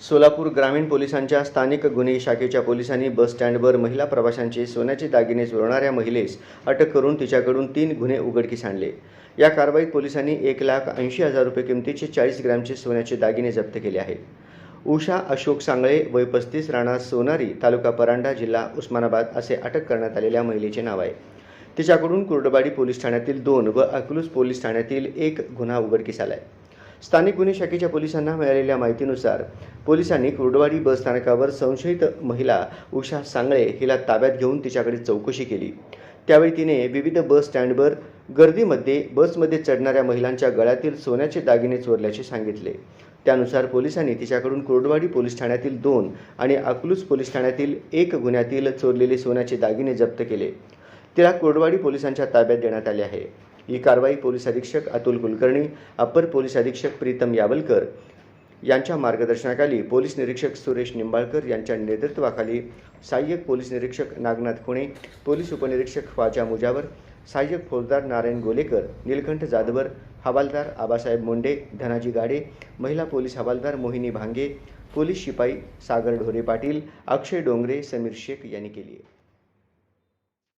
सोलापूर ग्रामीण पोलिसांच्या स्थानिक गुन्हे शाखेच्या पोलिसांनी बस स्टँडवर महिला प्रवाशांचे सोन्याचे दागिने चोरणाऱ्या महिलेस अटक करून तिच्याकडून तीन गुन्हे उघडकीस आणले. या कारवाईत पोलिसांनी एक लाख ऐंशी हजार रुपये किमतीचे चाळीस ग्रॅमचे सोन्याचे दागिने जप्त केले आहेत. उषा अशोक सांगळे वय पस्तीस राणा सोनारी तालुका परांडा जिल्हा उस्मानाबाद असे अटक करण्यात आलेल्या महिलेचे नाव आहे. तिच्याकडून कुर्डवाडी पोलीस ठाण्यातील दोन व अकलूज पोलीस ठाण्यातील एक गुन्हा उघडकीस आला आहे स्थानिक गुन्हे शाखेच्या पोलिसांना मिळालेल्या माहितीनुसार पोलिसांनी कुर्डवाडी बस स्थानकावर संशयित महिला उषा सांगळे हिला ताब्यात घेऊन तिच्याकडे चौकशी केली. त्यावेळी तिने विविध बस स्टँडवर गर्दीमध्ये बसमध्ये चढणाऱ्या महिलांच्या गळ्यातील सोन्याचे दागिने चोरल्याचे सांगितले. त्यानुसार पोलिसांनी तिच्याकडून कुर्डवाडी पोलीस ठाण्यातील दोन आणि अकलूज पोलीस ठाण्यातील एक गुन्ह्यातील चोरलेले सोन्याचे दागिने जप्त केले. तिला कुर्डवाडी पोलिसांच्या ताब्यात देण्यात आले आहे. ही कारवाई पोलीस अधीक्षक अतुल कुलकर्णी अप्पर पोलीस अधीक्षक प्रीतम यावलकर यांच्या मार्गदर्शनाखाली पोलीस निरीक्षक सुरेश निंबाळकर यांच्या नेतृत्वाखाली सहाय्यक पोलीस निरीक्षक नागनाथ खुणे पोलीस उपनिरीक्षक ख्वाजा मुजावर सहाय्यक फौजदार नारायण गोलेकर निलकंठ जाधवर हवालदार आबासाहेब मुंडे धनाजी गाडे महिला पोलीस हवालदार मोहिनी भांगे पोलीस शिपाई सागर ढोरे पाटील अक्षय डोंगरे समीर शेख यांनी केली आहे.